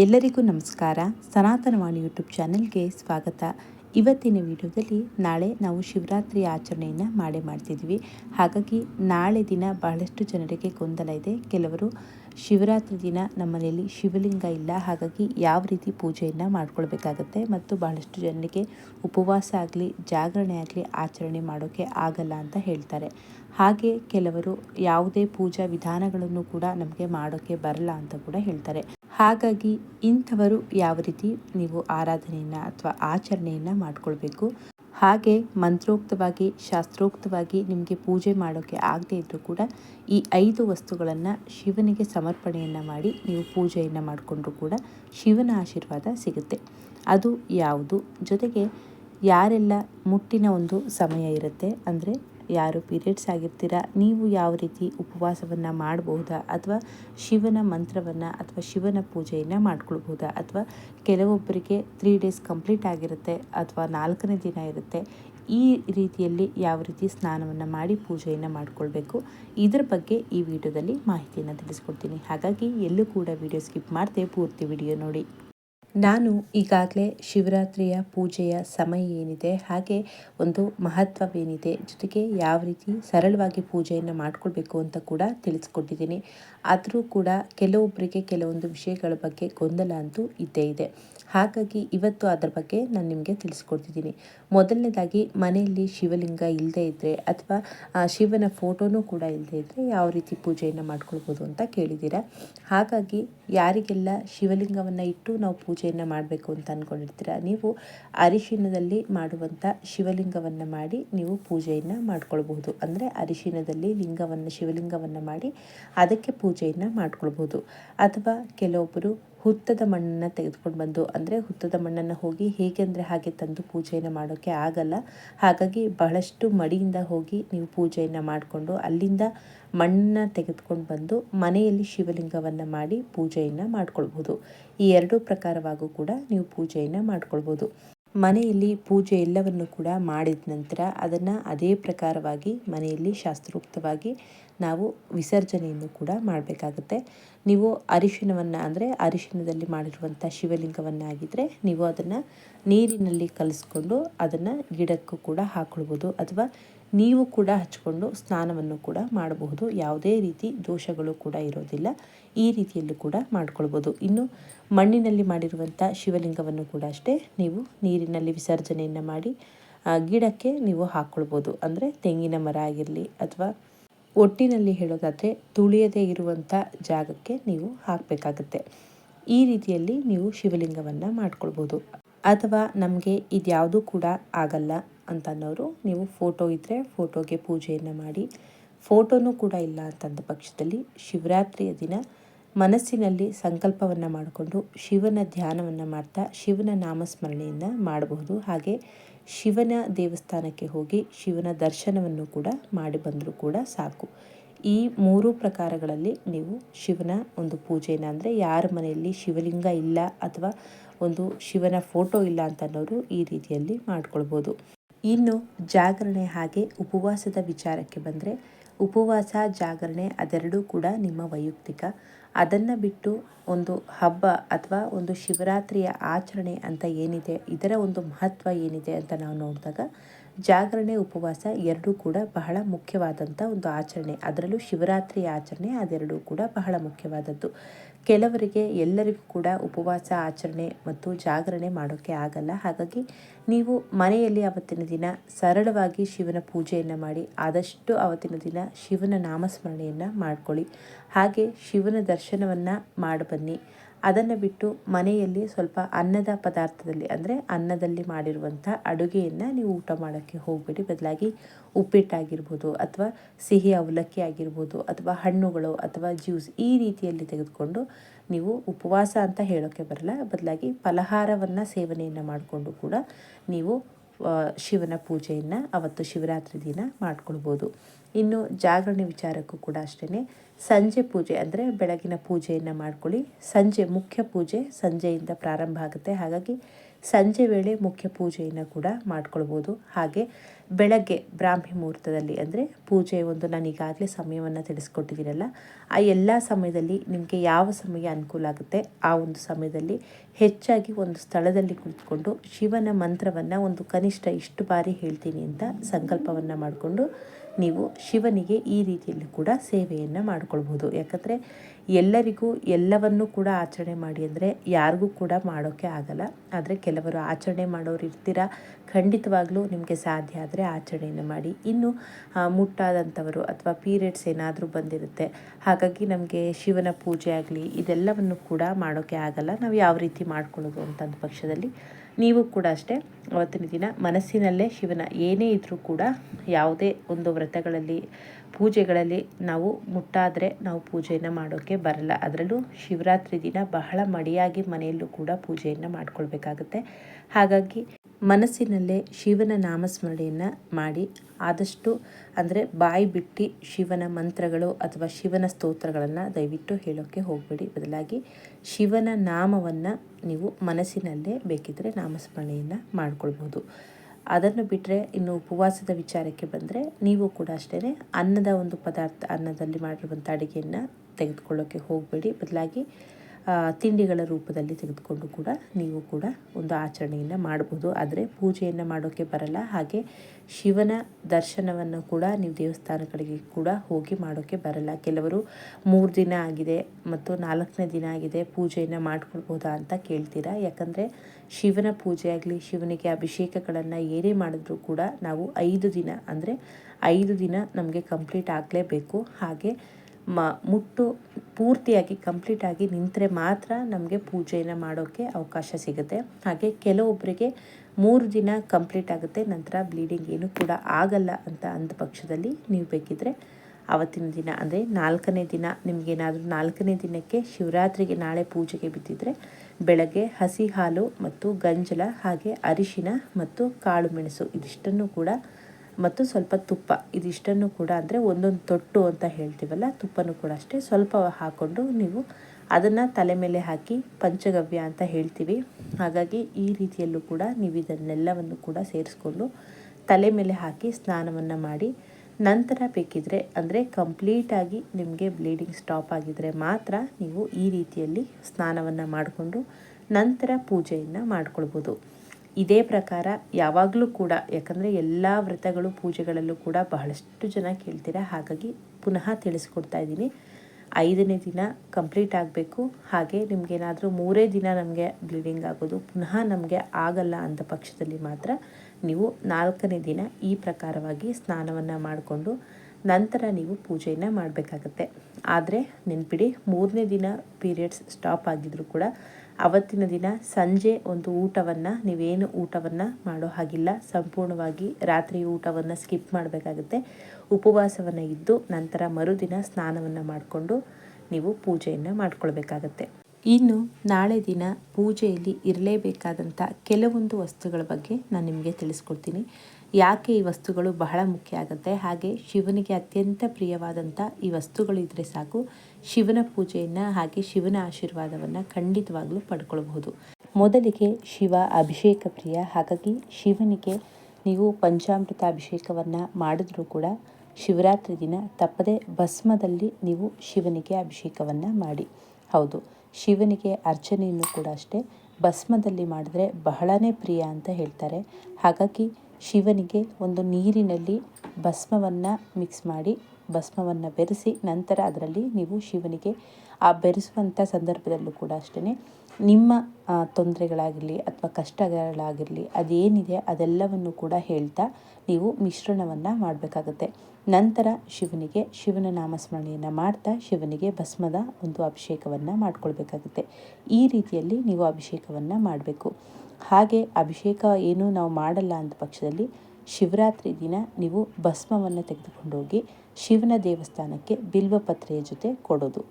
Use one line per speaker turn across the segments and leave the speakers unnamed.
ಎಲ್ಲರಿಗೂ ನಮಸ್ಕಾರ. ಸನಾತನವಾಣಿ ಯೂಟ್ಯೂಬ್ ಚಾನೆಲ್ಗೆ ಸ್ವಾಗತ. ಇವತ್ತಿನ ವಿಡಿಯೋದಲ್ಲಿ ನಾಳೆ ನಾವು ಶಿವರಾತ್ರಿ ಆಚರಣೆಯನ್ನು ಮಾಡೇ ಮಾಡ್ತಿದ್ವಿ ಹಾಗಾಗಿ ನಾಳೆ ದಿನ ಬಹಳಷ್ಟು ಜನರಿಗೆ ಗೊಂದಲ ಇದೆ. ಕೆಲವರು ಶಿವರಾತ್ರಿ ದಿನ ನಮ್ಮನೆಯಲ್ಲಿ ಶಿವಲಿಂಗ ಇಲ್ಲ. ಹಾಗಾಗಿ ಯಾವ ರೀತಿ ಪೂಜೆಯನ್ನು ಮಾಡ್ಕೊಳ್ಬೇಕಾಗತ್ತೆ ಮತ್ತು ಬಹಳಷ್ಟು ಜನರಿಗೆ ಉಪವಾಸ ಆಗಲಿ, ಜಾಗರಣೆ ಆಗಲಿ ಆಚರಣೆ ಮಾಡೋಕ್ಕೆ ಆಗಲ್ಲ ಅಂತ ಹೇಳ್ತಾರೆ. ಹಾಗೆ ಕೆಲವರು ಯಾವುದೇ ಪೂಜಾ ವಿಧಾನಗಳನ್ನು ಕೂಡ ನಮಗೆ ಮಾಡೋಕ್ಕೆ ಬರಲ್ಲ ಅಂತ ಕೂಡ ಹೇಳ್ತಾರೆ. ಹಾಗಾಗಿ ಇಂಥವರು ಯಾವ ರೀತಿ ನೀವು ಆರಾಧನೆಯನ್ನು ಅಥವಾ ಆಚರಣೆಯನ್ನು ಮಾಡಿಕೊಳ್ಬೇಕು? ಹಾಗೆ ಮಂತ್ರೋಕ್ತವಾಗಿ, ಶಾಸ್ತ್ರೋಕ್ತವಾಗಿ ನಿಮಗೆ ಪೂಜೆ ಮಾಡೋಕ್ಕೆ ಆಗದೇ ಇದ್ದರೂ ಕೂಡ ಈ ಐದು ವಸ್ತುಗಳನ್ನು ಶಿವನಿಗೆ ಸಮರ್ಪಣೆಯನ್ನು ಮಾಡಿ ನೀವು ಪೂಜೆಯನ್ನು ಮಾಡಿಕೊಂಡ್ರೂ ಕೂಡ ಶಿವನ ಆಶೀರ್ವಾದ ಸಿಗುತ್ತೆ. ಅದು ಯಾವುದು? ಜೊತೆಗೆ ಯಾರೆಲ್ಲ ಮುಟ್ಟಿನ ಒಂದು ಸಮಯ ಇರುತ್ತೆ ಅಂದರೆ ಯಾರು ಪೀರಿಯಡ್ಸ್ ಆಗಿರ್ತೀರಾ, ನೀವು ಯಾವ ರೀತಿ ಉಪವಾಸವನ್ನು ಮಾಡಬಹುದಾ ಅಥವಾ ಶಿವನ ಮಂತ್ರವನ್ನು ಅಥವಾ ಶಿವನ ಪೂಜೆಯನ್ನು ಮಾಡ್ಕೊಳ್ಬೋದಾ ಅಥವಾ ಕೆಲವೊಬ್ಬರಿಗೆ ತ್ರೀ ಡೇಸ್ ಕಂಪ್ಲೀಟ್ ಆಗಿರುತ್ತೆ ಅಥವಾ ನಾಲ್ಕನೇ ದಿನ ಇರುತ್ತೆ, ಈ ರೀತಿಯಲ್ಲಿ ಯಾವ ರೀತಿ ಸ್ನಾನವನ್ನು ಮಾಡಿ ಪೂಜೆಯನ್ನು ಮಾಡಿಕೊಳ್ಬೇಕು, ಇದರ ಬಗ್ಗೆ ಈ ವಿಡಿಯೋದಲ್ಲಿ ಮಾಹಿತಿಯನ್ನು ತಿಳಿಸ್ಕೊಡ್ತೀನಿ. ಹಾಗಾಗಿ ಎಲ್ಲೂ ಕೂಡ ವಿಡಿಯೋ ಸ್ಕಿಪ್ ಮಾಡದೆ ಪೂರ್ತಿ ವಿಡಿಯೋ ನೋಡಿ. ನಾನು ಈಗಾಗಲೇ ಶಿವರಾತ್ರಿಯ ಪೂಜೆಯ ಸಮಯ ಏನಿದೆ, ಹಾಗೆ ಒಂದು ಮಹತ್ವವೇನಿದೆ, ಜೊತೆಗೆ ಯಾವ ರೀತಿ ಸರಳವಾಗಿ ಪೂಜೆಯನ್ನು ಮಾಡಿಕೊಳ್ಬೇಕು ಅಂತ ಕೂಡ ತಿಳಿಸ್ಕೊಟ್ಟಿದ್ದೀನಿ. ಆದರೂ ಕೂಡ ಕೆಲವೊಬ್ಬರಿಗೆ ಕೆಲವೊಂದು ವಿಷಯಗಳ ಬಗ್ಗೆ ಗೊಂದಲ ಅಂತೂ ಇದ್ದೇ ಇದೆ. ಹಾಗಾಗಿ ಇವತ್ತು ಅದರ ಬಗ್ಗೆ ನಾನು ನಿಮಗೆ ತಿಳಿಸ್ಕೊಡ್ತಿದ್ದೀನಿ. ಮೊದಲನೇದಾಗಿ, ಮನೆಯಲ್ಲಿ ಶಿವಲಿಂಗ ಇಲ್ಲದೇ ಇದ್ದರೆ ಅಥವಾ ಶಿವನ ಫೋಟೋನೂ ಕೂಡ ಇಲ್ಲದೇ ಇದ್ದರೆ ಯಾವ ರೀತಿ ಪೂಜೆಯನ್ನು ಮಾಡ್ಕೊಳ್ಬೋದು ಅಂತ ಕೇಳಿದ್ದೀರಾ? ಹಾಗಾಗಿ ಯಾರಿಗೆಲ್ಲ ಶಿವಲಿಂಗವನ್ನು ಇಟ್ಟು ನಾವು ಪೂಜೆಯನ್ನು ಮಾಡಬೇಕು ಅಂತ ಅಂದ್ಕೊಂಡಿರ್ತೀರ ನೀವು ಅರಿಶಿಣದಲ್ಲಿ ಮಾಡುವಂಥ ಶಿವಲಿಂಗವನ್ನು ಮಾಡಿ ನೀವು ಪೂಜೆಯನ್ನು ಮಾಡ್ಕೊಳ್ಬಹುದು. ಅಂದರೆ ಅರಿಶಿಣದಲ್ಲಿ ಲಿಂಗವನ್ನು, ಶಿವಲಿಂಗವನ್ನು ಮಾಡಿ ಅದಕ್ಕೆ ಪೂಜೆಯನ್ನು ಮಾಡ್ಕೊಳ್ಬೋದು ಅಥವಾ ಕೆಲವೊಬ್ಬರು ಹುತ್ತದ ಮಣ್ಣನ್ನು ತೆಗೆದುಕೊಂಡು ಬಂದು, ಅಂದರೆ ಹುತ್ತದ ಮಣ್ಣನ್ನು ಹೋಗಿ ಹೇಗೆ ಅಂದರೆ ಹಾಗೆ ತಂದು ಪೂಜೆಯನ್ನು ಮಾಡೋಕ್ಕೆ ಆಗಲ್ಲ. ಹಾಗಾಗಿ ಬಹಳಷ್ಟು ಮಡಿಯಿಂದ ಹೋಗಿ ನೀವು ಪೂಜೆಯನ್ನು ಮಾಡಿಕೊಂಡು ಅಲ್ಲಿಂದ ಮಣ್ಣನ್ನು ತೆಗೆದುಕೊಂಡು ಬಂದು ಮನೆಯಲ್ಲಿ ಶಿವಲಿಂಗವನ್ನು ಮಾಡಿ ಪೂಜೆಯನ್ನು ಮಾಡ್ಕೊಳ್ಬೋದು. ಈ ಎರಡೂ ಪ್ರಕಾರವಾಗೂ ಕೂಡ ನೀವು ಪೂಜೆಯನ್ನು ಮಾಡ್ಕೊಳ್ಬೋದು. ಮನೆಯಲ್ಲಿ ಪೂಜೆ ಎಲ್ಲವನ್ನು ಕೂಡ ಮಾಡಿದ ನಂತರ ಅದನ್ನು ಅದೇ ಪ್ರಕಾರವಾಗಿ ಮನೆಯಲ್ಲಿ ಶಾಸ್ತ್ರೋಕ್ತವಾಗಿ ನಾವು ವಿಸರ್ಜನೆಯನ್ನು ಕೂಡ ಮಾಡಬೇಕಾಗುತ್ತೆ. ನೀವು ಅರಿಶಿನವನ್ನು ಅಂದರೆ ಅರಿಶಿನದಲ್ಲಿ ಮಾಡಿರುವಂಥ ಶಿವಲಿಂಗವನ್ನಾಗಿದ್ದರೆ ನೀವು ಅದನ್ನು ನೀರಿನಲ್ಲಿ ಕಲಿಸ್ಕೊಂಡು ಅದನ್ನು ಗಿಡಕ್ಕೂ ಕೂಡ ಹಾಕ್ಕೊಳ್ಬೋದು ಅಥವಾ ನೀವು ಕೂಡ ಹಚ್ಕೊಂಡು ಸ್ನಾನವನ್ನು ಕೂಡ ಮಾಡಬಹುದು. ಯಾವುದೇ ರೀತಿ ದೋಷಗಳು ಕೂಡ ಇರೋದಿಲ್ಲ. ಈ ರೀತಿಯಲ್ಲೂ ಕೂಡ ಮಾಡ್ಕೊಳ್ಬೋದು. ಇನ್ನು ಮಣ್ಣಿನಲ್ಲಿ ಮಾಡಿರುವಂಥ ಶಿವಲಿಂಗವನ್ನು ಕೂಡ ಅಷ್ಟೇ ನೀವು ನೀರಿನಲ್ಲಿ ವಿಸರ್ಜನೆಯನ್ನು ಮಾಡಿ ಗಿಡಕ್ಕೆ ನೀವು ಹಾಕ್ಕೊಳ್ಬೋದು ಅಂದರೆ ತೆಂಗಿನ ಮರ ಆಗಿರಲಿ ಅಥವಾ ಒಟ್ಟಿನಲ್ಲಿ ಹೇಳೋದಾದರೆ ತುಳಿಯದೇ ಇರುವಂಥ ಜಾಗಕ್ಕೆ ನೀವು ಹಾಕಬೇಕಾಗತ್ತೆ. ಈ ರೀತಿಯಲ್ಲಿ ನೀವು ಶಿವಲಿಂಗವನ್ನು ಮಾಡ್ಕೊಳ್ಬೋದು. ಅಥವಾ ನಮಗೆ ಇದ್ಯಾವುದೂ ಕೂಡ ಆಗಲ್ಲ ಅಂತ ಅನ್ನೋರು ನೀವು ಫೋಟೋ ಇದ್ದರೆ ಫೋಟೋಗೆ ಪೂಜೆಯನ್ನು ಮಾಡಿ, ಫೋಟೋನೂ ಕೂಡ ಇಲ್ಲ ಅಂತಂದ ಪಕ್ಷದಲ್ಲಿ ಶಿವರಾತ್ರಿಯ ದಿನ ಮನಸ್ಸಿನಲ್ಲಿ ಸಂಕಲ್ಪವನ್ನು ಮಾಡಿಕೊಂಡು ಶಿವನ ಧ್ಯಾನವನ್ನು ಮಾಡ್ತಾ ಶಿವನ ನಾಮಸ್ಮರಣೆಯನ್ನು ಮಾಡಬಹುದು. ಹಾಗೆ ಶಿವನ ದೇವಸ್ಥಾನಕ್ಕೆ ಹೋಗಿ ಶಿವನ ದರ್ಶನವನ್ನು ಕೂಡ ಮಾಡಿ ಬಂದರೂ ಕೂಡ ಸಾಕು. ಈ ಮೂರು ಪ್ರಕಾರಗಳಲ್ಲಿ ನೀವು ಶಿವನ ಒಂದು ಪೂಜೆನ ಅಂದರೆ ಯಾರ ಮನೆಯಲ್ಲಿ ಶಿವಲಿಂಗ ಇಲ್ಲ ಅಥವಾ ಒಂದು ಶಿವನ ಫೋಟೋ ಇಲ್ಲ ಅಂತ ಅನ್ನೋರು ಈ ರೀತಿಯಲ್ಲಿ ಮಾಡ್ಕೊಳ್ಬೋದು. ಇನ್ನು ಜಾಗರಣೆ ಹಾಗೆ ಉಪವಾಸದ ವಿಚಾರಕ್ಕೆ ಬಂದರೆ ಉಪವಾಸ, ಜಾಗರಣೆ ಅದೆರಡೂ ಕೂಡ ನಿಮ್ಮ ವೈಯಕ್ತಿಕ. ಅದನ್ನು ಬಿಟ್ಟು ಒಂದು ಹಬ್ಬ ಅಥವಾ ಒಂದು ಶಿವರಾತ್ರಿಯ ಆಚರಣೆ ಅಂತ ಏನಿದೆ, ಇದರ ಒಂದು ಮಹತ್ವ ಏನಿದೆ ಅಂತ ನಾವು ನೋಡಿದಾಗ ಜಾಗರಣೆ, ಉಪವಾಸ ಎರಡೂ ಕೂಡ ಬಹಳ ಮುಖ್ಯವಾದಂಥ ಒಂದು ಆಚರಣೆ. ಅದರಲ್ಲೂ ಶಿವರಾತ್ರಿ ಆಚರಣೆ ಅದೆರಡೂ ಕೂಡ ಬಹಳ ಮುಖ್ಯವಾದದ್ದು. ಕೆಲವರಿಗೆ ಎಲ್ಲರಿಗೂ ಕೂಡ ಉಪವಾಸ, ಆಚರಣೆ ಮತ್ತು ಜಾಗರಣೆ ಮಾಡೋಕ್ಕೆ ಆಗಲ್ಲ. ಹಾಗಾಗಿ ನೀವು ಮನೆಯಲ್ಲಿ ಅವತ್ತಿನ ದಿನ ಸರಳವಾಗಿ ಶಿವನ ಪೂಜೆಯನ್ನು ಮಾಡಿ, ಆದಷ್ಟು ಅವತ್ತಿನ ದಿನ ಶಿವನ ನಾಮಸ್ಮರಣೆಯನ್ನು ಮಾಡ್ಕೊಳ್ಳಿ. ಹಾಗೆ ಶಿವನ ದರ್ಶನವನ್ನು ಮಾಡಬನ್ನಿ ಅದನ್ನು ಬಿಟ್ಟು ಮನೆಯಲ್ಲಿ ಸ್ವಲ್ಪ ಅನ್ನದ ಪದಾರ್ಥದಲ್ಲಿ, ಅಂದರೆ ಅನ್ನದಲ್ಲಿ ಮಾಡಿರುವಂಥ ಅಡುಗೆಯನ್ನು ನೀವು ಊಟ ಮಾಡೋಕ್ಕೆ ಹೋಗಬೇಡಿ. ಬದಲಾಗಿ ಉಪ್ಪಿಟ್ಟಾಗಿರ್ಬೋದು ಅಥವಾ ಸಿಹಿ ಅವಲಕ್ಕಿ ಆಗಿರ್ಬೋದು ಅಥವಾ ಹಣ್ಣುಗಳು ಅಥವಾ ಜ್ಯೂಸ್ ಈ ರೀತಿಯಲ್ಲಿ ತೆಗೆದುಕೊಂಡು ನೀವು ಉಪವಾಸ ಅಂತ ಹೇಳೋಕ್ಕೆ ಬರಲ್ಲ. ಬದಲಾಗಿ ಫಲಹಾರವನ್ನು ಸೇವನೆಯನ್ನು ಮಾಡಿಕೊಂಡು ಕೂಡ ನೀವು ಶಿವನ ಪೂಜೆಯನ್ನು ಅವತ್ತು ಶಿವರಾತ್ರಿ ದಿನ ಮಾಡ್ಕೊಳ್ಬೋದು. ಇನ್ನು ಜಾಗರಣೆ ವಿಚಾರಕ್ಕೂ ಕೂಡ ಅಷ್ಟೇ ಸಂಜೆ ಪೂಜೆ ಅಂದರೆ ಬೆಳಗಿನ ಪೂಜೆಯನ್ನು ಮಾಡ್ಕೊಳ್ಳಿ. ಸಂಜೆ ಮುಖ್ಯ ಪೂಜೆ ಸಂಜೆಯಿಂದ ಪ್ರಾರಂಭ ಆಗುತ್ತೆ. ಹಾಗಾಗಿ ಸಂಜೆ ವೇಳೆ ಮುಖ್ಯ ಪೂಜೆಯನ್ನು ಕೂಡ ಮಾಡ್ಕೊಳ್ಬೋದು. ಹಾಗೆ ಬೆಳಗ್ಗೆ ಬ್ರಾಹ್ಮಿ ಮುಹೂರ್ತದಲ್ಲಿ ಅಂದರೆ ಪೂಜೆ ಒಂದು ನಾನು ಈಗಾಗಲೇ ಸಮಯವನ್ನು ತಿಳಿಸ್ಕೊಟ್ಟಿದ್ದೀನಲ್ಲ, ಆ ಎಲ್ಲ ಸಮಯದಲ್ಲಿ ನಿಮಗೆ ಯಾವ ಸಮಯ ಅನುಕೂಲ ಆಗುತ್ತೆ? ಆ ಒಂದು ಸಮಯದಲ್ಲಿ ಹೆಚ್ಚಾಗಿ ಒಂದು ಸ್ಥಳದಲ್ಲಿ ಕುಳಿತುಕೊಂಡು ಶಿವನ ಮಂತ್ರವನ್ನು ಒಂದು ಕನಿಷ್ಠ ಇಷ್ಟು ಬಾರಿ ಹೇಳ್ತೀನಿ ಅಂತ ಸಂಕಲ್ಪವನ್ನು ಮಾಡಿಕೊಂಡು ನೀವು ಶಿವನಿಗೆ ಈ ರೀತಿಯಲ್ಲಿ ಕೂಡ ಸೇವೆಯನ್ನು ಮಾಡ್ಕೊಳ್ಬೋದು. ಯಾಕಂದರೆ ಎಲ್ಲರಿಗೂ ಎಲ್ಲವನ್ನೂ ಕೂಡ ಆಚರಣೆ ಮಾಡಿ ಅಂದರೆ ಯಾರಿಗೂ ಕೂಡ ಮಾಡೋಕ್ಕೆ ಆಗಲ್ಲ. ಆದರೆ ಕೆಲವರು ಆಚರಣೆ ಮಾಡೋರು ಇರ್ತೀರ? ಖಂಡಿತವಾಗ್ಲೂ ನಿಮಗೆ ಸಾಧ್ಯ ಆದರೆ ಆಚರಣೆಯನ್ನು ಮಾಡಿ. ಇನ್ನು ಮುಟ್ಟಾದಂಥವರು ಅಥವಾ ಪೀರಿಯಡ್ಸ್ ಏನಾದರೂ ಬಂದಿರುತ್ತೆ, ಹಾಗಾಗಿ ನಮಗೆ ಶಿವನ ಪೂಜೆ ಆಗಲಿ ಇದೆಲ್ಲವನ್ನು ಕೂಡ ಮಾಡೋಕ್ಕೆ ಆಗಲ್ಲ. ನಾವು ಯಾವ ರೀತಿ ಮಾಡ್ಕೊಳ್ಳೋದು ಅಂತಂದ ಪಕ್ಷದಲ್ಲಿ ನೀವು ಕೂಡ ಅಷ್ಟೇ ಅವತ್ತಿನ ದಿನ ಮನಸ್ಸಿನಲ್ಲೇ ಶಿವನ ಏನೇ ಇದ್ದರೂ ಕೂಡ ಯಾವುದೇ ಒಂದು ವ್ರತಗಳಲ್ಲಿ ಪೂಜೆಗಳಲ್ಲಿ ನಾವು ಮುಟ್ಟಾದರೆ ನಾವು ಪೂಜೆಯನ್ನು ಮಾಡೋಕ್ಕೆ ಬರಲ್ಲ. ಅದರಲ್ಲೂ ಶಿವರಾತ್ರಿ ದಿನ ಬಹಳ ಮಡಿಯಾಗಿ ಮನೆಯಲ್ಲೂ ಕೂಡ ಪೂಜೆಯನ್ನು ಮಾಡಿಕೊಳ್ಬೇಕಾಗುತ್ತೆ. ಹಾಗಾಗಿ ಮನಸ್ಸಿನಲ್ಲೇ ಶಿವನ ನಾಮಸ್ಮರಣೆಯನ್ನು ಮಾಡಿ ಆದಷ್ಟು ಅಂದರೆ ಬಾಯಿ ಬಿಟ್ಟು ಶಿವನ ಮಂತ್ರಗಳು ಅಥವಾ ಶಿವನ ಸ್ತೋತ್ರಗಳನ್ನು ದಯವಿಟ್ಟು ಹೇಳೋಕ್ಕೆ ಹೋಗಬೇಡಿ. ಬದಲಾಗಿ ಶಿವನ ನಾಮವನ್ನು ನೀವು ಮನಸ್ಸಿನಲ್ಲೇ ಬೇಕಿದ್ದರೆ ನಾಮಸ್ಮರಣೆಯನ್ನು ಮಾಡ್ಕೊಳ್ಬೋದು. ಅದನ್ನು ಬಿಟ್ಟರೆ ಇನ್ನು ಉಪವಾಸದ ವಿಚಾರಕ್ಕೆ ಬಂದರೆ ನೀವು ಕೂಡ ಅಷ್ಟೇ ಅನ್ನದ ಒಂದು ಪದಾರ್ಥ ಅನ್ನದಲ್ಲಿ ಮಾಡಿರುವಂಥ ಅಡುಗೆಯನ್ನು ತೆಗೆದುಕೊಳ್ಳೋಕ್ಕೆ ಹೋಗಬೇಡಿ. ಬದಲಾಗಿ ತಿಂಡಿಗಳ ರೂಪದಲ್ಲಿ ತೆಗೆದುಕೊಂಡು ಕೂಡ ನೀವು ಕೂಡ ಒಂದು ಆಚರಣೆಯನ್ನು ಮಾಡಬಹುದು. ಆದರೆ ಪೂಜೆಯನ್ನು ಮಾಡೋಕ್ಕೆ ಬರಲ್ಲ. ಹಾಗೆ ಶಿವನ ದರ್ಶನವನ್ನು ಕೂಡ ನೀವು ದೇವಸ್ಥಾನಗಳಿಗೆ ಕೂಡ ಹೋಗಿ ಮಾಡೋಕ್ಕೆ ಬರಲ್ಲ. ಕೆಲವರು ಮೂರು ದಿನ ಆಗಿದೆ ಮತ್ತು ನಾಲ್ಕನೇ ದಿನ ಆಗಿದೆ ಪೂಜೆಯನ್ನು ಮಾಡ್ಕೊಳ್ಬೋದಾ ಅಂತ ಕೇಳ್ತೀರಾ? ಯಾಕಂದರೆ ಶಿವನ ಪೂಜೆ ಆಗಲಿ, ಶಿವನಿಗೆ ಅಭಿಷೇಕಗಳನ್ನು ಏನೇ ಮಾಡಿದ್ರೂ ಕೂಡ ನಾವು ಐದು ದಿನ, ಅಂದರೆ ಐದು ದಿನ ನಮಗೆ ಕಂಪ್ಲೀಟ್ ಆಗಲೇಬೇಕು. ಹಾಗೆ ಮ, ಮುಟ್ಟು ಪೂರ್ತಿಯಾಗಿ ಕಂಪ್ಲೀಟಾಗಿ ನಿಂತರೆ ಮಾತ್ರ ನಮಗೆ ಪೂಜೆಯನ್ನು ಮಾಡೋಕ್ಕೆ ಅವಕಾಶ ಸಿಗುತ್ತೆ. ಹಾಗೆ ಕೆಲವೊಬ್ಬರಿಗೆ ಮೂರು ದಿನ ಕಂಪ್ಲೀಟ್ ಆಗುತ್ತೆ, ನಂತರ ಬ್ಲೀಡಿಂಗ್ ಏನೂ ಕೂಡ ಆಗಲ್ಲ ಅಂತ ಅಂದ ಪಕ್ಷದಲ್ಲಿ ನೀವು ಬೇಕಿದ್ದರೆ ಅವತ್ತಿನ ದಿನ, ಅಂದರೆ ನಾಲ್ಕನೇ ದಿನ ನಿಮಗೇನಾದರೂ ನಾಲ್ಕನೇ ದಿನಕ್ಕೆ ಶಿವರಾತ್ರಿಗೆ ನಾಳೆ ಪೂಜೆಗೆ ಬಿದ್ದಿದ್ರೆ ಬೆಳಗ್ಗೆ ಹಸಿ ಹಾಲು ಮತ್ತು ಗಂಜಲ ಹಾಗೆ ಅರಿಶಿನ ಮತ್ತು ಕಾಳು ಮೆಣಸು ಇದಿಷ್ಟನ್ನು ಕೂಡ ಮತ್ತು ಸ್ವಲ್ಪ ತುಪ್ಪ. ಇದಿಷ್ಟನ್ನು ಕೂಡ ಅಂದರೆ ಒಂದೊಂದು ತೊಟ್ಟು ಅಂತ ಹೇಳ್ತೀವಲ್ಲ, ತುಪ್ಪನೂ ಕೂಡ ಅಷ್ಟೇ. ಸ್ವಲ್ಪ ಹಾಕ್ಕೊಂಡು ನೀವು ಅದನ್ನು ತಲೆ ಮೇಲೆ ಹಾಕಿ ಪಂಚಗವ್ಯ ಅಂತ ಹೇಳ್ತೀವಿ. ಹಾಗಾಗಿ ಈ ರೀತಿಯಲ್ಲೂ ಕೂಡ ನೀವು ಇದನ್ನೆಲ್ಲವನ್ನು ಕೂಡ ಸೇರಿಸ್ಕೊಂಡು ತಲೆ ಮೇಲೆ ಹಾಕಿ ಸ್ನಾನವನ್ನು ಮಾಡಿ, ನಂತರ ಬೇಕಿದ್ರೆ ಅಂದರೆ ಕಂಪ್ಲೀಟಾಗಿ ನಿಮಗೆ ಬ್ಲೀಡಿಂಗ್ ಸ್ಟಾಪ್ ಆಗಿದ್ರೆ ಮಾತ್ರ ನೀವು ಈ ರೀತಿಯಲ್ಲಿ ಸ್ನಾನವನ್ನು ಮಾಡಿಕೊಂಡು ನಂತರ ಪೂಜೆಯನ್ನು ಮಾಡ್ಕೊಳ್ಬೋದು. ಇದೇ ಪ್ರಕಾರ ಯಾವಾಗಲೂ ಕೂಡ, ಯಾಕಂದರೆ ಎಲ್ಲ ವ್ರತಗಳು, ಪೂಜೆಗಳಲ್ಲೂ ಕೂಡ ಬಹಳಷ್ಟು ಜನ ಕೇಳ್ತೀರ, ಹಾಗಾಗಿ ಪುನಃ ತಿಳಿಸ್ಕೊಡ್ತಾ ಇದ್ದೀನಿ. ಐದನೇ ದಿನ ಕಂಪ್ಲೀಟ್ ಆಗಬೇಕು. ಹಾಗೆ ನಿಮಗೇನಾದರೂ ಮೂರೇ ದಿನ ನಮಗೆ ಬ್ಲೀಡಿಂಗ್ ಆಗೋದು ಪುನಃ ನಮಗೆ ಆಗಲ್ಲ ಅಂತ ಪಕ್ಷದಲ್ಲಿ ಮಾತ್ರ ನೀವು ನಾಲ್ಕನೇ ದಿನ ಈ ಪ್ರಕಾರವಾಗಿ ಸ್ನಾನವನ್ನು ಮಾಡಿಕೊಂಡು ನಂತರ ನೀವು ಪೂಜೆಯನ್ನು ಮಾಡಬೇಕಾಗತ್ತೆ. ಆದರೆ ನೆನ್ಪಿಡಿ, ಮೂರನೇ ದಿನ ಪೀರಿಯಡ್ಸ್ ಸ್ಟಾಪ್ ಆಗಿದ್ರು ಕೂಡ ಅವತ್ತಿನ ದಿನ ಸಂಜೆ ಒಂದು ಊಟವನ್ನು, ನೀವೇನು ಊಟವನ್ನು ಮಾಡೋ ಹಾಗಿಲ್ಲ. ಸಂಪೂರ್ಣವಾಗಿ ರಾತ್ರಿ ಊಟವನ್ನು ಸ್ಕಿಪ್ ಮಾಡಬೇಕಾಗುತ್ತೆ. ಉಪವಾಸವನ್ನು ಇದ್ದು ನಂತರ ಮರುದಿನ ಸ್ನಾನವನ್ನು ಮಾಡಿಕೊಂಡು ನೀವು ಪೂಜೆಯನ್ನು ಮಾಡ್ಕೊಳ್ಬೇಕಾಗತ್ತೆ. ಇನ್ನು ನಾಳೆ ದಿನ ಪೂಜೆಯಲ್ಲಿ ಇರಲೇಬೇಕಾದಂಥ ಕೆಲವೊಂದು ವಸ್ತುಗಳ ಬಗ್ಗೆ ನಾನು ನಿಮಗೆ ತಿಳಿಸ್ಕೊಡ್ತೀನಿ. ಯಾಕೆ ಈ ವಸ್ತುಗಳು ಬಹಳ ಮುಖ್ಯ ಆಗುತ್ತೆ? ಹಾಗೆ ಶಿವನಿಗೆ ಅತ್ಯಂತ ಪ್ರಿಯವಾದಂಥ ಈ ವಸ್ತುಗಳು ಇದ್ದರೆ ಸಾಕು. ಶಿವನ ಪೂಜೆಯನ್ನು ಹಾಗೆ ಶಿವನ ಆಶೀರ್ವಾದವನ್ನು ಖಂಡಿತವಾಗಲೂ ಪಡ್ಕೊಳ್ಬಹುದು. ಮೊದಲಿಗೆ ಶಿವ ಅಭಿಷೇಕ ಪ್ರಿಯ. ಹಾಗಾಗಿ ಶಿವನಿಗೆ ನೀವು ಪಂಚಾಮೃತ ಅಭಿಷೇಕವನ್ನು ಮಾಡಿದ್ರೂ ಕೂಡ ಶಿವರಾತ್ರಿ ದಿನ ತಪ್ಪದೆ ಭಸ್ಮದಲ್ಲಿ ನೀವು ಶಿವನಿಗೆ ಅಭಿಷೇಕವನ್ನು ಮಾಡಿ. ಹೌದು, ಶಿವನಿಗೆ ಅರ್ಚನೆಯನ್ನು ಕೂಡ ಅಷ್ಟೇ ಭಸ್ಮದಲ್ಲಿ ಮಾಡಿದ್ರೆ ಬಹಳನೇ ಪ್ರಿಯ ಅಂತ ಹೇಳ್ತಾರೆ. ಹಾಗಾಗಿ ಶಿವನಿಗೆ ಒಂದು ನೀರಿನಲ್ಲಿ ಭಸ್ಮವನ್ನು ಮಿಕ್ಸ್ ಮಾಡಿ, ಭಸ್ಮವನ್ನು ಬೆರೆಸಿ ನಂತರ ಅದರಲ್ಲಿ ನೀವು ಶಿವನಿಗೆ ಆ ಬೆರೆಸುವಂಥ ಸಂದರ್ಭದಲ್ಲೂ ಕೂಡ ಅಷ್ಟೇ ನಿಮ್ಮ ತೊಂದರೆಗಳಾಗಿರಲಿ ಅಥವಾ ಕಷ್ಟಗಳಾಗಿರಲಿ ಅದೇನಿದೆ ಅದೆಲ್ಲವನ್ನು ಕೂಡ ಹೇಳ್ತಾ ನೀವು ಮಿಶ್ರಣವನ್ನು ಮಾಡಬೇಕಾಗುತ್ತೆ. ನಂತರ ಶಿವನಿಗೆ ಶಿವನ ನಾಮಸ್ಮರಣೆಯನ್ನು ಮಾಡ್ತಾ ಶಿವನಿಗೆ ಭಸ್ಮದ ಒಂದು ಅಭಿಷೇಕವನ್ನು ಮಾಡ್ಕೊಳ್ಬೇಕಾಗುತ್ತೆ. ಈ ರೀತಿಯಲ್ಲಿ ನೀವು ಅಭಿಷೇಕವನ್ನು ಮಾಡಬೇಕು. ಹಾಗೆ ಅಭಿಷೇಕ ಏನೂ ನಾವು ಮಾಡಲ್ಲ ಅಂದ ಪಕ್ಷದಲ್ಲಿ ಶಿವರಾತ್ರಿ ದಿನ ನೀವು ಭಸ್ಮವನ್ನು ತೆಗೆದುಕೊಂಡೋಗಿ ಶಿವನ ದೇವಸ್ಥಾನಕ್ಕೆ ಬಿಲ್ವಪತ್ರೆಯ ಜೊತೆ ಕೊಡೋದು.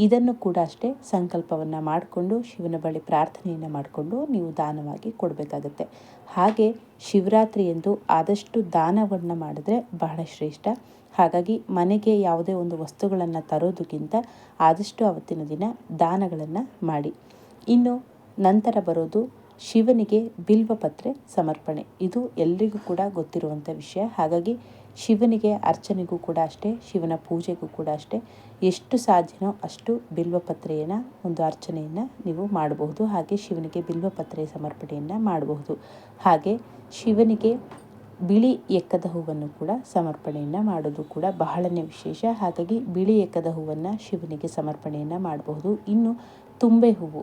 ಇದನ್ನು ಕೂಡ ಅಷ್ಟೇ ಸಂಕಲ್ಪವನ್ನು ಮಾಡಿಕೊಂಡು ಶಿವನ ಬಳಿ ಪ್ರಾರ್ಥನೆಯನ್ನು ಮಾಡಿಕೊಂಡು ನೀವು ದಾನವಾಗಿ ಕೊಡಬೇಕಾಗತ್ತೆ. ಹಾಗೆ ಶಿವರಾತ್ರಿ ಎಂದು ಆದಷ್ಟು ದಾನವನ್ನು ಮಾಡಿದ್ರೆ ಬಹಳ ಶ್ರೇಷ್ಠ. ಹಾಗಾಗಿ ಮನೆಗೆ ಯಾವುದೇ ಒಂದು ವಸ್ತುಗಳನ್ನು ತರೋದಕ್ಕಿಂತ ಆದಷ್ಟು ಅವತ್ತಿನ ದಿನ ದಾನಗಳನ್ನು ಮಾಡಿ. ಇನ್ನು ನಂತರ ಬರೋದು ಶಿವನಿಗೆ ಬಿಲ್ವಪತ್ರೆ ಸಮರ್ಪಣೆ. ಇದು ಎಲ್ರಿಗೂ ಕೂಡ ಗೊತ್ತಿರುವಂಥ ವಿಷಯ. ಹಾಗಾಗಿ ಶಿವನಿಗೆ ಅರ್ಚನೆಗೂ ಕೂಡ ಅಷ್ಟೇ, ಶಿವನ ಪೂಜೆಗೂ ಕೂಡ ಅಷ್ಟೇ. ಎಷ್ಟು ಸಾಧ್ಯನೋ ಅಷ್ಟು ಬಿಲ್ವಪತ್ರೆಯನ್ನು ಒಂದು ಅರ್ಚನೆಯನ್ನು ನೀವು ಮಾಡಬಹುದು. ಹಾಗೆ ಶಿವನಿಗೆ ಬಿಲ್ವಪತ್ರೆ ಸಮರ್ಪಣೆಯನ್ನು ಮಾಡಬಹುದು. ಹಾಗೆ ಶಿವನಿಗೆ ಬಿಳಿ ಎಕ್ಕದ ಹೂವನ್ನು ಕೂಡ ಸಮರ್ಪಣೆಯನ್ನು ಮಾಡೋದು ಕೂಡ ಬಹಳನೇ ವಿಶೇಷ. ಹಾಗಾಗಿ ಬಿಳಿ ಎಕ್ಕದ ಹೂವನ್ನು ಶಿವನಿಗೆ ಸಮರ್ಪಣೆಯನ್ನು ಮಾಡಬಹುದು. ಇನ್ನು ತುಂಬೆ ಹೂವು.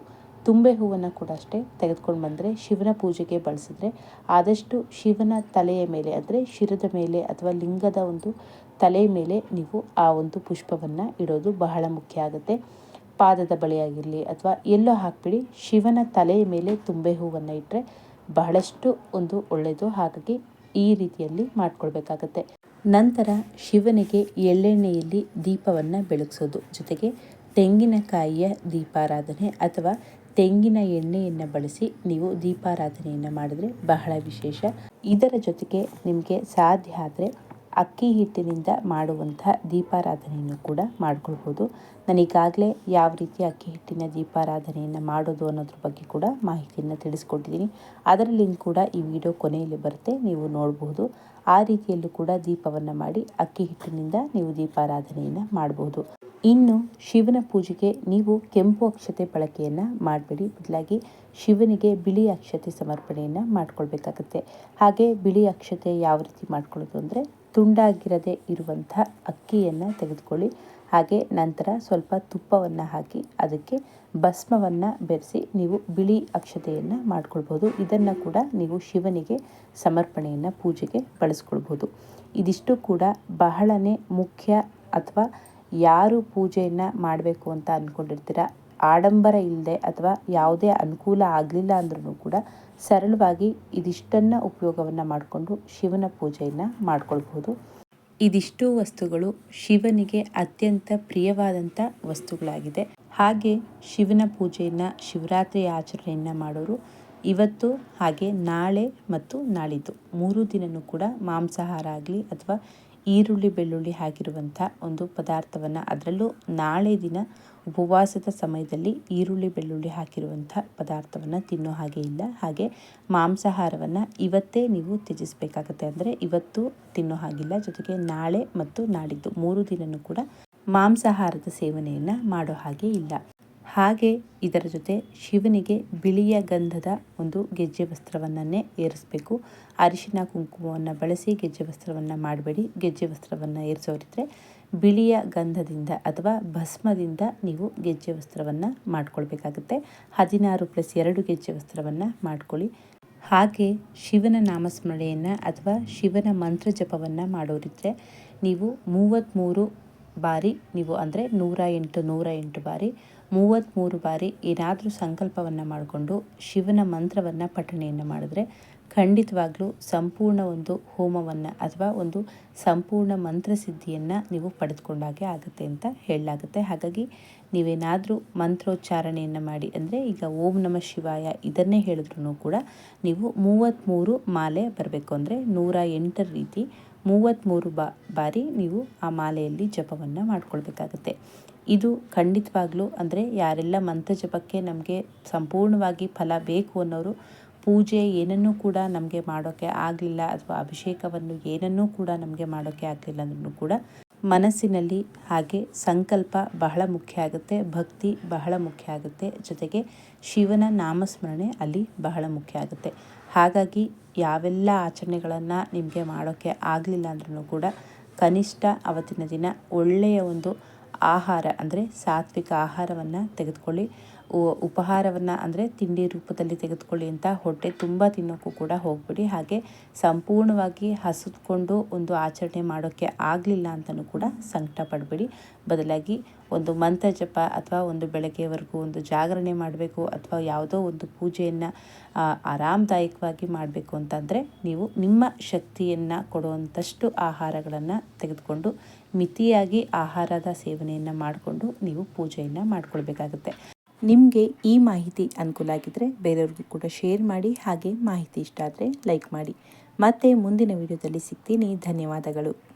ತುಂಬೆ ಹೂವನ್ನು ಕೂಡ ಅಷ್ಟೇ ತೆಗೆದುಕೊಂಡು ಬಂದರೆ ಶಿವನ ಪೂಜೆಗೆ ಬಳಸಿದ್ರೆ ಆದಷ್ಟು ಶಿವನ ತಲೆಯ ಮೇಲೆ ಅಂದರೆ ಶಿರದ ಮೇಲೆ ಅಥವಾ ಲಿಂಗದ ಒಂದು ತಲೆಯ ಮೇಲೆ ನೀವು ಆ ಒಂದು ಪುಷ್ಪವನ್ನು ಇಡೋದು ಬಹಳ ಮುಖ್ಯ ಆಗುತ್ತೆ. ಪಾದದ ಬಳಿಯಾಗಿರಲಿ ಅಥವಾ ಎಲ್ಲೋ ಹಾಕ್ಬಿಡಿ, ಶಿವನ ತಲೆಯ ಮೇಲೆ ತುಂಬೆ ಹೂವನ್ನು ಇಟ್ಟರೆ ಬಹಳಷ್ಟು ಒಂದು ಒಳ್ಳೆಯದು ಹಾಗಾಗಿ ಈ ರೀತಿಯಲ್ಲಿ ಮಾಡ್ಕೊಳ್ಬೇಕಾಗತ್ತೆ. ನಂತರ ಶಿವನಿಗೆ ಎಳ್ಳೆಣ್ಣೆಯಲ್ಲಿ ದೀಪವನ್ನು ಬೆಳಗಿಸೋದು. ಜೊತೆಗೆ ತೆಂಗಿನಕಾಯಿಯ ದೀಪಾರಾಧನೆ ಅಥವಾ ತೆಂಗಿನ ಎಣ್ಣೆಯನ್ನು ಬಳಸಿ ನೀವು ದೀಪಾರಾಧನೆಯನ್ನು ಮಾಡಿದ್ರೆ ಬಹಳ ವಿಶೇಷ. ಇದರ ಜೊತೆಗೆ ನಿಮಗೆ ಸಾಧ್ಯ ಆದರೆ ಅಕ್ಕಿ ಹಿಟ್ಟಿನಿಂದ ಮಾಡುವಂಥ ದೀಪಾರಾಧನೆಯನ್ನು ಕೂಡ ಮಾಡ್ಕೊಳ್ಬೋದು. ನಾನೀಗಾಗಲೇ ಯಾವ ರೀತಿ ಅಕ್ಕಿ ಹಿಟ್ಟಿನ ದೀಪಾರಾಧನೆಯನ್ನು ಮಾಡೋದು ಅನ್ನೋದ್ರ ಬಗ್ಗೆ ಕೂಡ ಮಾಹಿತಿಯನ್ನು ತಿಳಿಸ್ಕೊಟ್ಟಿದ್ದೀನಿ. ಅದರ ಲಿಂಕ್ ಕೂಡ ಈ ವಿಡಿಯೋ ಕೊನೆಯಲ್ಲಿ ಬರುತ್ತೆ, ನೀವು ನೋಡಬಹುದು ಆ ರೀತಿಯಲ್ಲೂ ಕೂಡ ದೀಪವನ್ನು ಮಾಡಿ ಅಕ್ಕಿ ಹಿಟ್ಟಿನಿಂದ ನೀವು ದೀಪಾರಾಧನೆಯನ್ನು ಮಾಡಬಹುದು ಇನ್ನು ಶಿವನ ಪೂಜೆಗೆ ನೀವು ಕೆಂಪು ಅಕ್ಷತೆ ಬಳಕೆಯನ್ನು ಮಾಡಬೇಡಿ. ಬದಲಾಗಿ ಶಿವನಿಗೆ ಬಿಳಿ ಅಕ್ಷತೆ ಸಮರ್ಪಣೆಯನ್ನು ಮಾಡ್ಕೊಳ್ಬೇಕಾಗತ್ತೆ. ಹಾಗೆ ಬಿಳಿ ಅಕ್ಷತೆ ಯಾವ ರೀತಿ ಮಾಡ್ಕೊಳ್ಳೋದು ಅಂದರೆ ತುಂಡಾಗಿರದೆ ಇರುವಂಥ ಅಕ್ಕಿಯನ್ನು ತೆಗೆದುಕೊಳ್ಳಿ. ಹಾಗೆ ನಂತರ ಸ್ವಲ್ಪ ತುಪ್ಪವನ್ನು ಹಾಕಿ ಅದಕ್ಕೆ ಭಸ್ಮವನ್ನು ಬೆರೆಸಿ ನೀವು ಬಿಳಿ ಅಕ್ಷತೆಯನ್ನು ಮಾಡ್ಕೊಳ್ಬೋದು ಇದನ್ನು ಕೂಡ ನೀವು ಶಿವನಿಗೆ ಸಮರ್ಪಣೆಯನ್ನು ಪೂಜೆಗೆ ಬಳಸ್ಕೊಳ್ಬೋದು ಇದಿಷ್ಟು ಕೂಡ ಬಹಳನೇ ಮುಖ್ಯ ಅಥವಾ ಯಾರು ಪೂಜೆಯನ್ನು ಮಾಡಬೇಕು ಅಂತ ಅಂದ್ಕೊಂಡಿರ್ತೀರ ಆಡಂಬರ ಇಲ್ಲದೆ ಅಥವಾ ಯಾವುದೇ ಅನುಕೂಲ ಆಗಲಿಲ್ಲ ಅಂದ್ರೂ ಕೂಡ ಸರಳವಾಗಿ ಇದಿಷ್ಟನ್ನು ಉಪಯೋಗವನ್ನು ಮಾಡಿಕೊಂಡು ಶಿವನ ಪೂಜೆಯನ್ನು ಮಾಡ್ಕೊಳ್ಬಹುದು. ಇದಿಷ್ಟು ವಸ್ತುಗಳು ಶಿವನಿಗೆ ಅತ್ಯಂತ ಪ್ರಿಯವಾದಂಥ ವಸ್ತುಗಳಾಗಿದೆ. ಹಾಗೆ ಶಿವನ ಪೂಜೆಯನ್ನು, ಶಿವರಾತ್ರಿ ಆಚರಣೆಯನ್ನು ಮಾಡೋರು ಇವತ್ತು ಹಾಗೆ ನಾಳೆ ಮತ್ತು ನಾಳಿದ್ದು ಮೂರು ದಿನವೂ ಕೂಡ ಮಾಂಸಾಹಾರ ಆಗಲಿ ಅಥವಾ ಈರುಳ್ಳಿ ಬೆಳ್ಳುಳ್ಳಿ ಹಾಕಿರುವಂಥ ಒಂದು ಪದಾರ್ಥವನ್ನು ಅದರಲ್ಲೂ ನಾಳೆ ದಿನ ಉಪವಾಸದ ಸಮಯದಲ್ಲಿ ಈರುಳ್ಳಿ ಬೆಳ್ಳುಳ್ಳಿ ಹಾಕಿರುವಂಥ ಪದಾರ್ಥವನ್ನು ತಿನ್ನೋ ಹಾಗೆ ಇಲ್ಲ. ಹಾಗೆ ಮಾಂಸಾಹಾರವನ್ನು ಇವತ್ತೇ ನೀವು ತ್ಯಜಿಸಬೇಕಾಗತ್ತೆ ಅಂದರೆ ಇವತ್ತು ತಿನ್ನೋ ಹಾಗಿಲ್ಲ. ಜೊತೆಗೆ ನಾಳೆ ಮತ್ತು ನಾಡಿದ್ದು ಮೂರು ದಿನವೂ ಕೂಡ ಮಾಂಸಾಹಾರದ ಸೇವನೆಯನ್ನು ಮಾಡೋ ಹಾಗೆ ಇಲ್ಲ. ಹಾಗೆ ಇದರ ಜೊತೆ ಶಿವನಿಗೆ ಬಿಳಿಯ ಗಂಧದ ಒಂದು ಗೆಜ್ಜೆ ವಸ್ತ್ರವನ್ನೇ ಏರಿಸಬೇಕು. ಅರಿಶಿನ, ಕುಂಕುಮವನ್ನು ಬಳಸಿ ಗೆಜ್ಜೆ ವಸ್ತ್ರವನ್ನು ಮಾಡಬೇಡಿ. ಗೆಜ್ಜೆ ವಸ್ತ್ರವನ್ನು ಏರಿಸೋರಿದ್ರೆ ಬಿಳಿಯ ಗಂಧದಿಂದ ಅಥವಾ ಭಸ್ಮದಿಂದ ನೀವು ಗೆಜ್ಜೆ ವಸ್ತ್ರವನ್ನು ಮಾಡಿಕೊಳ್ಬೇಕಾಗುತ್ತೆ. ಹದಿನಾರು ಪ್ಲಸ್ ಎರಡು ಗೆಜ್ಜೆ ವಸ್ತ್ರವನ್ನು ಮಾಡ್ಕೊಳ್ಳಿ. ಹಾಗೆ ಶಿವನ ನಾಮಸ್ಮರಣೆಯನ್ನು ಅಥವಾ ಶಿವನ ಮಂತ್ರ ಜಪವನ್ನು ಮಾಡೋರಿದ್ರೆ ನೀವು ಮೂವತ್ತ್ಮೂರು ಬಾರಿ ನೀವು ಅಂದರೆ ನೂರ ಎಂಟು ನೂರ ಎಂಟು ಬಾರಿ ಮೂವತ್ತ್ಮೂರು ಬಾರಿ ಏನಾದರೂ ಸಂಕಲ್ಪವನ್ನು ಮಾಡಿಕೊಂಡು ಶಿವನ ಮಂತ್ರವನ್ನು ಪಠಣೆಯನ್ನು ಮಾಡಿದ್ರೆ ಖಂಡಿತವಾಗ್ಲೂ ಸಂಪೂರ್ಣ ಒಂದು ಹೋಮವನ್ನು ಅಥವಾ ಒಂದು ಸಂಪೂರ್ಣ ಮಂತ್ರಸಿದ್ಧಿಯನ್ನು ನೀವು ಪಡೆದುಕೊಂಡಾಗೆ ಆಗುತ್ತೆ ಅಂತ ಹೇಳಲಾಗುತ್ತೆ. ಹಾಗಾಗಿ ನೀವೇನಾದರೂ ಮಂತ್ರೋಚ್ಚಾರಣೆಯನ್ನು ಮಾಡಿ, ಅಂದರೆ ಈಗ ಓಂ ನಮ ಶಿವಾಯ ಇದನ್ನೇ ಹೇಳಿದ್ರು ಕೂಡ ನೀವು ಮೂವತ್ತ್ಮೂರು ಮಾಲೆ ಬರಬೇಕು ಅಂದರೆ ನೂರ ಎಂಟರ ರೀತಿ ಮೂವತ್ತ್ಮೂರು ಬಾ, ಬಾರಿ ನೀವು ಆ ಮಾಲೆಯಲ್ಲಿ ಜಪವನ್ನು ಮಾಡ್ಕೊಳ್ಬೇಕಾಗತ್ತೆ. ಇದು ಖಂಡಿತವಾಗ್ಲೂ ಅಂದರೆ ಯಾರೆಲ್ಲ ಮಂತ್ರ ಜಪಕ್ಕೆ ನಮಗೆ ಸಂಪೂರ್ಣವಾಗಿ ಫಲ ಬೇಕು ಅನ್ನೋರು ಪೂಜೆ ಏನನ್ನೂ ಕೂಡ ನಮಗೆ ಮಾಡೋಕ್ಕೆ ಆಗಲಿಲ್ಲ ಅಥವಾ ಅಭಿಷೇಕವನ್ನು ಏನನ್ನೂ ಕೂಡ ನಮಗೆ ಮಾಡೋಕ್ಕೆ ಆಗಲಿಲ್ಲ ಅಂದ್ರೂ ಕೂಡ ಮನಸ್ಸಿನಲ್ಲಿ ಹಾಗೆ ಸಂಕಲ್ಪ ಬಹಳ ಮುಖ್ಯ ಆಗುತ್ತೆ, ಭಕ್ತಿ ಬಹಳ ಮುಖ್ಯ ಆಗುತ್ತೆ, ಜೊತೆಗೆ ಶಿವನ ನಾಮಸ್ಮರಣೆ ಅಲ್ಲಿ ಬಹಳ ಮುಖ್ಯ ಆಗುತ್ತೆ. ಹಾಗಾಗಿ ಯಾವೆಲ್ಲ ಆಚರಣೆಗಳನ್ನು ನಿಮಗೆ ಮಾಡೋಕ್ಕೆ ಆಗಲಿಲ್ಲ ಅಂದ್ರೂ ಕೂಡ ಕನಿಷ್ಠ ಅವತ್ತಿನ ದಿನ ಒಳ್ಳೆಯ ಒಂದು ಆಹಾರ ಅಂದರೆ ಸಾತ್ವಿಕ ಆಹಾರವನ್ನು ತೆಗೆದುಕೊಳ್ಳಿ. ಉಪಹಾರವನ್ನು ಅಂದರೆ ತಿಂಡಿ ರೂಪದಲ್ಲಿ ತೆಗೆದುಕೊಳ್ಳಿ ಅಂತ ಹೊಟ್ಟೆ ತುಂಬ ತಿನ್ನೋಕ್ಕೂ ಕೂಡ ಹೋಗ್ಬಿಡಿ. ಹಾಗೆ ಸಂಪೂರ್ಣವಾಗಿ ಹಸಿದ್ಕೊಂಡು ಒಂದು ಆಚರಣೆ ಮಾಡೋಕ್ಕೆ ಆಗಲಿಲ್ಲ ಅಂತಲೂ ಕೂಡ ಸಂಕಟ ಪಡಬೇಡಿ ಬದಲಾಗಿ ಒಂದು ಮಂತ್ರ ಜಪ ಅಥವಾ ಒಂದು ಬೆಳಗ್ಗೆವರೆಗೂ ಒಂದು ಜಾಗರಣೆ ಮಾಡಬೇಕು ಅಥವಾ ಯಾವುದೋ ಒಂದು ಪೂಜೆಯನ್ನು ಆರಾಮದಾಯಕವಾಗಿ ಮಾಡಬೇಕು ಅಂತಂದರೆ ನೀವು ನಿಮ್ಮ ಶಕ್ತಿಯನ್ನು ಕೊಡುವಂಥಷ್ಟು ಆಹಾರಗಳನ್ನು ತೆಗೆದುಕೊಂಡು ಮಿತಿಯಾಗಿ ಆಹಾರದ ಸೇವನೆಯನ್ನು ಮಾಡಿಕೊಂಡು ನೀವು ಪೂಜೆಯನ್ನು ಮಾಡ್ಕೊಳ್ಬೇಕಾಗುತ್ತೆ. ನಿಮಗೆ ಈ ಮಾಹಿತಿ ಅನುಕೂಲ ಆಗಿದ್ದರೆ ಬೇರೆಯವ್ರಿಗೂ ಕೂಡ ಶೇರ್ ಮಾಡಿ, ಹಾಗೆ ಮಾಹಿತಿ ಇಷ್ಟ ಆದರೆ ಲೈಕ್ ಮಾಡಿ. ಮತ್ತೆ ಮುಂದಿನ ವಿಡಿಯೋದಲ್ಲಿ ಸಿಗ್ತೀನಿ. ಧನ್ಯವಾದಗಳು.